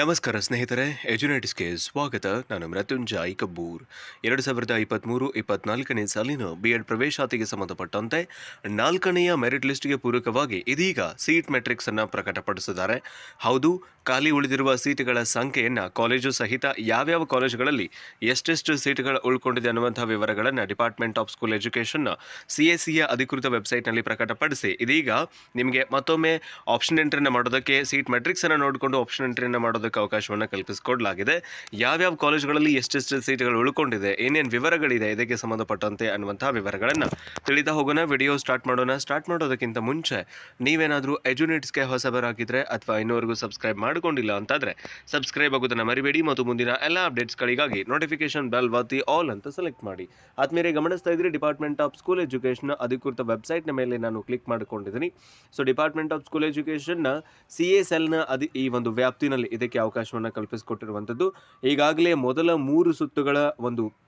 ನಮಸ್ಕಾರ ಸ್ನೇಹಿತರೆ ಎಜುನೈಟಿಸ್ಗೆ ಸ್ವಾಗತ. ನಾನು ಮೃತ್ಯುಂಜಯ್ ಕಬ್ಬೂರ್. ಎರಡು ಸಾವಿರದ ಇಪ್ಪತ್ತ್ಮೂರು ಇಪ್ಪತ್ನಾಲ್ಕನೇ ಸಾಲಿನ ಬಿ ಎಡ್ ಪ್ರವೇಶಾತಿಗೆ ಸಂಬಂಧಪಟ್ಟಂತೆ ನಾಲ್ಕನೆಯ ಮೆರಿಟ್ ಲಿಸ್ಟ್ಗೆ ಪೂರಕವಾಗಿ ಇದೀಗ ಸೀಟ್ ಮೆಟ್ರಿಕ್ಸ್ ಅನ್ನು ಪ್ರಕಟಪಡಿಸಿದ್ದಾರೆ. ಹೌದು, ಖಾಲಿ ಉಳಿದಿರುವ ಸೀಟುಗಳ ಸಂಖ್ಯೆಯನ್ನು ಕಾಲೇಜು ಸಹಿತ ಯಾವ್ಯಾವ ಕಾಲೇಜುಗಳಲ್ಲಿ ಎಷ್ಟೆಷ್ಟು ಸೀಟುಗಳು ಉಳ್ಕೊಂಡಿದೆ ಅನ್ನುವಂಥ ವಿವರಗಳನ್ನು department of school education C S ಸಿಯ ಅಧಿಕೃತ ವೆಬ್ಸೈಟ್ನಲ್ಲಿ ಪ್ರಕಟಪಡಿಸಿ. ಇದೀಗ ನಿಮಗೆ ಮತ್ತೊಮ್ಮೆ ಆಪ್ಷನ್ ಎಂಟ್ರಿನ ಮಾಡೋದಕ್ಕೆ ಸೀಟ್ ಮೆಟ್ರಿಕ್ಸನ್ನು ನೋಡಿಕೊಂಡು ಆಪ್ಷನ್ ಎಂಟ್ರಿಯನ್ನು ಮಾಡೋದಕ್ಕೆ ಅವಕಾಶವನ್ನು ಕಲ್ಪಿಸಿಕೊಡಲಾಗಿದೆ. ಯಾವ್ಯಾವ ಕಾಲೇಜುಗಳಲ್ಲಿ ಎಷ್ಟೆಷ್ಟು ಸೀಟ್ಗಳು ಉಳ್ಕೊಂಡಿದೆ, ಏನೇನು ವಿವರಗಳಿದೆ, ಇದಕ್ಕೆ ಸಂಬಂಧಪಟ್ಟಂತೆ ಅನ್ನುವಂತಹ ವಿವರಗಳನ್ನು ತಿಳಿದ ಹೋಗೋಣ. ವಿಡಿಯೋ ಸ್ಟಾರ್ಟ್ ಮಾಡೋಣ. ಸ್ಟಾರ್ಟ್ ಮಾಡೋದಕ್ಕಿಂತ ಮುಂಚೆ ನೀವೇನಾದರೂ ಎಜುನೇಟ್ಸ್ಗೆ ಹೊಸಬರಾಗಿದ್ದರೆ ಅಥವಾ ಇನ್ನೂವರೆಗೂ ಸಬ್ಸ್ಕ್ರೈಬ್ ಮಾಡಿಕೊಂಡಿಲ್ಲ ಅಂತಾದರೆ ಸಬ್ಸ್ಕ್ರೈಬ್ ಆಗೋದನ್ನು ಮರಿಬೇಡಿ. ಮತ್ತು ಮುಂದಿನ ಎಲ್ಲ ಅಪ್ಡೇಟ್ಸ್ಗಳಿಗಾಗಿ ನೋಟಿಫಿಕೇಶನ್ ಬೆಲ್ ವಾತಿ ಆಲ್ ಅಂತ ಸೆಲೆಕ್ಟ್ ಮಾಡಿ. ಆದ್ಮೇಲೆ ಗಮನಿಸ್ತಾ ಇದ್ರಿ, ಡಿಪಾರ್ಟ್ಮೆಂಟ್ ಆಫ್ ಸ್ಕೂಲ್ ಎಜುಕೇಷನ್ ಅಧಿಕೃತ ವೆಬ್ಸೈಟ್ನ ಮೇಲೆ ನಾನು ಕ್ಲಿಕ್ ಮಾಡಿಕೊಂಡಿದ್ದೀನಿ. ಸೊ, ಡಿಪಾರ್ಟ್ಮೆಂಟ್ ಆಫ್ ಸ್ಕೂಲ್ ಎಜುಕೇಷನ್ನ ಸಿ ಎಸ್ ಎಲ್ನ ಅದಿ ಈ ಒಂದು ವ್ಯಾಪ್ತಿನಲ್ಲಿ ಇದಕ್ಕೆ ಅವಕಾಶವನ್ನು ಕಲ್ಪಿಸಿಕೊಟ್ಟಿರುವಂಥದ್ದು. ಈಗಾಗಲೇ ಮೊದಲ ಮೂರು ಸುತ್ತುಗಳ ಒಂದು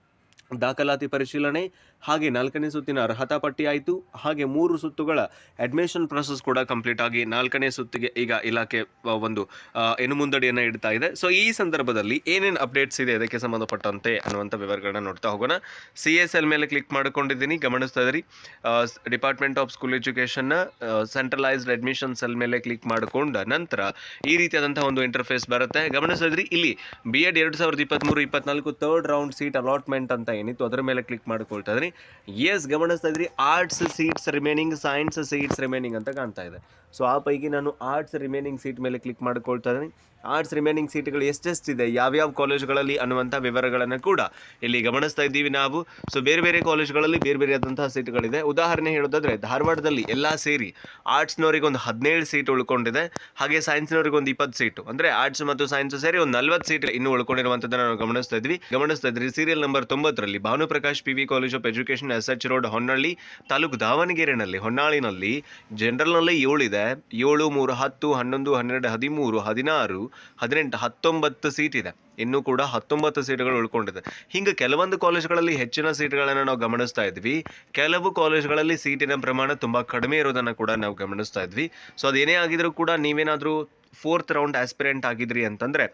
ದಾಖಲಾತಿ ಪರಿಶೀಲನೆ, ಹಾಗೆ ನಾಲ್ಕನೇ ಸುತ್ತಿನ ಅರ್ಹತಾ ಪಟ್ಟಿ ಆಯಿತು. ಹಾಗೆ ಮೂರು ಸುತ್ತುಗಳ ಅಡ್ಮಿಷನ್ ಪ್ರೊಸೆಸ್ ಕೂಡ ಕಂಪ್ಲೀಟ್ ಆಗಿ ನಾಲ್ಕನೇ ಸುತ್ತಿಗೆ ಈಗ ಇಲಾಖೆ ಒಂದು ಏನು ಮುಂದಡಿಯನ್ನು ಇಡ್ತಾ ಇದೆ. ಸೊ ಈ ಸಂದರ್ಭದಲ್ಲಿ ಏನೇನು ಅಪ್ಡೇಟ್ಸ್ ಇದೆ ಅದಕ್ಕೆ ಸಂಬಂಧಪಟ್ಟಂತೆ ಅನ್ನುವಂಥ ವಿವರಗಳನ್ನ ನೋಡ್ತಾ ಹೋಗೋಣ. ಸಿ ಎಸ್ ಎಲ್ ಮೇಲೆ ಕ್ಲಿಕ್ ಮಾಡ್ಕೊಂಡಿದ್ದೀನಿ. ಗಮನಿಸ್ತಾ ಇದ್ರಿ. ಡಿಪಾರ್ಟ್ಮೆಂಟ್ ಆಫ್ ಸ್ಕೂಲ್ ಎಜುಕೇಷನ್ನ ಸೆಂಟ್ರಲೈಸ್ಡ್ ಅಡ್ಮಿಷನ್ ಸೆಲ್ ಮೇಲೆ ಕ್ಲಿಕ್ ಮಾಡಿಕೊಂಡ ನಂತರ ಈ ರೀತಿಯಾದಂಥ ಒಂದು ಇಂಟರ್ಫೇಸ್ ಬರುತ್ತೆ. ಗಮನಿಸ್ತಾ ಇದ್ರಿ. ಇಲ್ಲಿ ಬಿ ಎಡ್ ಎರಡು ಸಾವಿರದ ಇಪ್ಪತ್ತ್ಮೂರು ಇಪ್ಪತ್ನಾಲ್ಕು ತರ್ಡ್ ರೌಂಡ್ ಸೀಟ್ ಅಲಾಟ್ಮೆಂಟ್ ಅಂತ ಏನಿತ್ತು ಅದರ ಮೇಲೆ ಕ್ಲಿಕ್ ಮಾಡ್ಕೊಳ್ತಾ ಇದ್ರಿ. ಎಸ್ ಗಮನಿಸ್ತಾ ಇದ್ರಿ arts seats remaining science seats remaining ಅಂತ ಕಾಣ್ತಾ ಇದೆ. ಸೊ ಆ ಪೈಕಿ ನಾನು ಆರ್ಟ್ಸ್ ರಿಮೈನಿಂಗ್ ಸೀಟ್ ಮೇಲೆ ಕ್ಲಿಕ್ ಮಾಡ್ಕೊಳ್ತಾ ಇದ್ದೀನಿ. ಆರ್ಟ್ಸ್ ರಿಮೈನಿಂಗ್ ಸೀಟ್ಗಳು ಎಷ್ಟೆಷ್ಟಿದೆ ಯಾವ್ಯಾವ ಕಾಲೇಜುಗಳಲ್ಲಿ ಅನ್ನುವಂಥ ವಿವರಗಳನ್ನು ಕೂಡ ಇಲ್ಲಿ ಗಮನಿಸ್ತಾ ಇದ್ದೀವಿ ನಾವು. ಸೊ ಬೇರೆ ಬೇರೆ ಕಾಲೇಜುಗಳಲ್ಲಿ ಬೇರೆ ಬೇರೆ ಆದಂತಹ ಸೀಟ್ಗಳಿದೆ. ಉದಾಹರಣೆ ಹೇಳೋದಾದ್ರೆ, ಧಾರವಾಡದಲ್ಲಿ ಎಲ್ಲ ಸೇರಿ ಆರ್ಟ್ಸ್ನವರಿಗೆ ಒಂದು ಹದಿನೇಳು ಸೀಟ್ ಉಳ್ಕೊಂಡಿದೆ. ಹಾಗೆ ಸೈನ್ಸ್ನವರಿಗೆ ಒಂದು ಇಪ್ಪತ್ತು ಸೀಟು. ಅಂದರೆ ಆರ್ಟ್ಸ್ ಮತ್ತು ಸೈನ್ಸ್ ಸೇರಿ ಒಂದು ನಲ್ವತ್ತು ಸೀಟ್ ಇನ್ನು ಉಳ್ಕೊಂಡಿರುವಂಥದ್ದನ್ನು ನಾವು ಗಮನಿಸ್ತಾ ಇದ್ವಿ. ಗಮನಿಸ್ತಾ ಇದ್ರಿ ಸೀರಿಯಲ್ ನಂಬರ್ ತೊಂಬತ್ತರಲ್ಲಿ Bhanuprakash P V college of education S H road Honnalli taluk ದಾವಣಗೆರೆನಲ್ಲಿ, ಹೊನ್ನಾಳಿನಲ್ಲಿ ಜನರಲ್ನಲ್ಲಿ ಏಳಿದೆ ಏಳು ಮೂರು ಹತ್ತು, ಹನ್ನೊಂದು, ಹನ್ನೆರಡು, ಹದಿಮೂರು, ಹದಿನಾರು ಹದಿನೆಂಟು, ಹತ್ತೊಂಬತ್ತು ಸೀಟ್ ಇದೆ. ಇನ್ನೂ ಕೂಡ ಹತ್ತೊಂಬತ್ತು ಸೀಟ್ಗಳು ಉಳ್ಕೊಂಡಿದೆ. ಹಿಂಗೆ ಕೆಲವೊಂದು ಕಾಲೇಜ್ಗಳಲ್ಲಿ ಹೆಚ್ಚಿನ ಸೀಟ್ಗಳನ್ನು ನಾವು ಗಮನಿಸ್ತಾ ಇದ್ವಿ. ಕೆಲವು ಕಾಲೇಜ್ಗಳಲ್ಲಿ ಸೀಟಿನ ಪ್ರಮಾಣ ತುಂಬ ಕಡಿಮೆ ಇರೋದನ್ನು ಕೂಡ ನಾವು ಗಮನಿಸ್ತಾ ಇದ್ವಿ. ಸೊ ಅದೇನೇ ಆಗಿದ್ರೂ ಕೂಡ ನೀವೇನಾದರೂ ಫೋರ್ತ್ ರೌಂಡ್ ಆಸ್ಪಿರೆಂಟ್ ಆಗಿದ್ರಿ ಅಂತಂದರೆ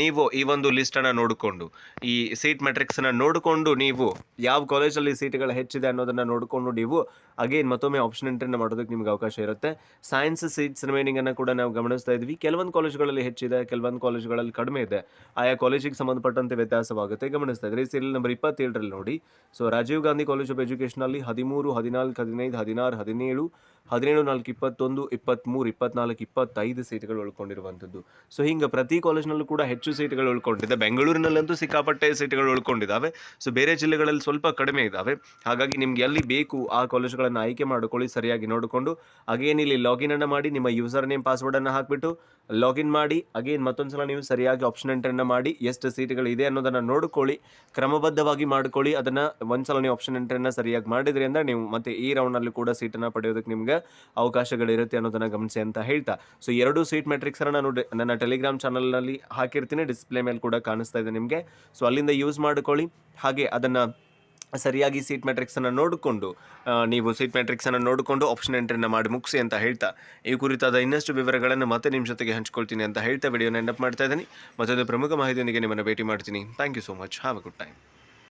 ನೀವು ಈ ಒಂದು ಲಿಸ್ಟನ್ನು ನೋಡಿಕೊಂಡು, ಈ ಸೀಟ್ ಮೆಟ್ರಿಕ್ಸನ್ನು ನೋಡಿಕೊಂಡು ನೀವು ಯಾವ ಕಾಲೇಜಲ್ಲಿ ಸೀಟ್ಗಳು ಹೆಚ್ಚಿದೆ ಅನ್ನೋದನ್ನು ನೋಡಿಕೊಂಡು ನೀವು ಅಗೇನ್ ಮತ್ತೊಮ್ಮೆ ಆಪ್ಷನ್ ಎಂಟ್ರಿನ ಮಾಡೋದಕ್ಕೆ ನಿಮ್ಗೆ ಅವಕಾಶ ಇರುತ್ತೆ. ಸೈನ್ಸ್ ಸೀಟ್ಸ್ ರಿಮೈನಿಂಗನ್ನು ಕೂಡ ನಾವು ಗಮನಿಸ್ತಾ ಇದ್ವಿ. ಕೆಲವೊಂದು ಕಾಲೇಜುಗಳಲ್ಲಿ ಹೆಚ್ಚಿದೆ, ಕೆಲವೊಂದು ಕಾಲೇಜ್ಗಳಲ್ಲಿ ಕಡಿಮೆ ಇದೆ. ಆಯಾ ಕಾಲೇಜಿಗೆ ಸಂಬಂಧಪಟ್ಟಂತೆ ವ್ಯತ್ಯಾಸವಾಗುತ್ತೆ. ಗಮನಿಸ್ತಾ ಇದ್ರಿ ಸೀರಿಯಲ್ ನಂಬರ್ ಇಪ್ಪತ್ತೇಳರಲ್ಲಿ ನೋಡಿ. So Rajiv Gandhi college of ಎಜುಕೇಷನಲ್ಲಿ ಹದಿಮೂರು, ಹದಿನಾಲ್ಕು, ಹದಿನೈದು, ಹದಿನಾರು, ಹದಿನೇಳು ಹದಿನೇಳು, ನಾಲ್ಕು, ಇಪ್ಪತ್ತೊಂದು ಇಪ್ಪತ್ತ್ಮೂರು ಇಪ್ಪತ್ನಾಲ್ಕು, ಇಪ್ಪತ್ತೈದು ಸೀಟ್ಗಳು ಉಳ್ಕೊಂಡಿರುವಂಥದ್ದು. ಸೊ ಹಿಂಗೆ ಪ್ರತಿ ಕಾಲೇಜ್ನಲ್ಲೂ ಕೂಡ ಹೆಚ್ಚು ಸೀಟ್ಗಳು ಉಳ್ಕೊಂಡಿದೆ. ಬೆಂಗಳೂರಿನಲ್ಲಂತೂ ಸಿಕ್ಕಾಪಟ್ಟೆ ಸೀಟ್ಗಳು ಉಳ್ಕೊಂಡಿದ್ದಾವೆ. ಸೊ ಬೇರೆ ಜಿಲ್ಲೆಗಳಲ್ಲಿ ಸ್ವಲ್ಪ ಕಡಿಮೆ ಇದ್ದಾವೆ. ಹಾಗಾಗಿ ನಿಮ್ಗೆ ಎಲ್ಲಿ ಬೇಕು ಆ ಕಾಲೇಜುಗಳನ್ನು ಆಯ್ಕೆ ಮಾಡಿಕೊಳ್ಳಿ, ಸರಿಯಾಗಿ ನೋಡಿಕೊಂಡು. ಅಗೇನ್ ಇಲ್ಲಿ ಲಾಗಿನ್ ಅನ್ನು ಮಾಡಿ, ನಿಮ್ಮ ಯೂಸರ್ ನೇಮ್ ಪಾಸ್ವರ್ಡನ್ನು ಹಾಕಿಬಿಟ್ಟು ಲಾಗಿನ್ ಮಾಡಿ. ಅಗೇನ್ ಮತ್ತೊಂದ್ಸಲ ನೀವು ಸರಿಯಾಗಿ ಆಪ್ಷನ್ ಎಂಟ್ರನ್ನು ಮಾಡಿ, ಎಷ್ಟು ಸೀಟ್ಗಳು ಇದೆ ಅನ್ನೋದನ್ನು ನೋಡ್ಕೊಳ್ಳಿ. ಕ್ರಮಬದ್ಧವಾಗಿ ಮಾಡಿಕೊಳ್ಳಿ. ಅದನ್ನು ಒಂದು ಸಲ ನೀವು ಆಪ್ಷನ್ ಎಂಟ್ರನ್ನು ಸರಿಯಾಗಿ ಮಾಡಿದ್ರಿಂದ ನೀವು ಮತ್ತೆ ಈ ರೌಂಡ್ನಲ್ಲಿ ಕೂಡ ಸೀಟನ್ನು ಪಡೆಯೋದಕ್ಕೆ ನಿಮ್ಗೆ ಅವಕಾಶಗಳಿರುತ್ತೆ ಅನ್ನೋದನ್ನು ಗಮನಿಸಿ ಅಂತ ಹೇಳ್ತಾ. ಸೊ ಎರಡು ಸೀಟ್ ಮೆಟ್ರಿಕ್ಸನ್ನು ನಾನು ನನ್ನ ಟೆಲಿಗ್ರಾಮ್ ಚಾನಲ್ನಲ್ಲಿ ಹಾಕಿರ್ತೀನಿ. ಡಿಸ್ಪ್ಲೇ ಮೇಲೆ ಕೂಡ ಕಾಣಿಸ್ತಾ ಇದೆ ನಿಮಗೆ. ಸೊ ಅಲ್ಲಿಂದ ಯೂಸ್ ಮಾಡ್ಕೊಳ್ಳಿ. ಹಾಗೆ ಅದನ್ನು ಸರಿಯಾಗಿ ಸೀಟ್ ಮ್ಯಾಟ್ರಿಕ್ಸನ್ನು ನೋಡಿಕೊಂಡು ನೀವು ಸೀಟ್ ಮ್ಯಾಟ್ರಿಕ್ಸನ್ನು ನೋಡಿಕೊಂಡು ಆಪ್ಷನ್ ಎಂಟ್ರಿನ ಮಾಡಿ ಮುಗಿಸಿ ಅಂತ ಹೇಳ್ತಾ. ಈ ಕುರಿತಾದ ಇನ್ನಷ್ಟು ವಿವರಗಳನ್ನು ಮತ್ತೆ ನಿಮ್ಮ ಜೊತೆಗೆ ಹಂಚ್ಕೊಳ್ತೀನಿ ಅಂತ ಹೇಳ್ತಾ. ವಿಡಿಯೋನ ನೆನಪು ಮಾಡ್ತಾ ಇದ್ದೀನಿ. ಮತ್ತೊಂದು ಪ್ರಮುಖ ಮಾಹಿತಿಯೊಂದಿಗೆ ನಿಮ್ಮನ್ನು ಭೇಟಿ ಮಾಡ್ತೀನಿ. Thank you so much have a good time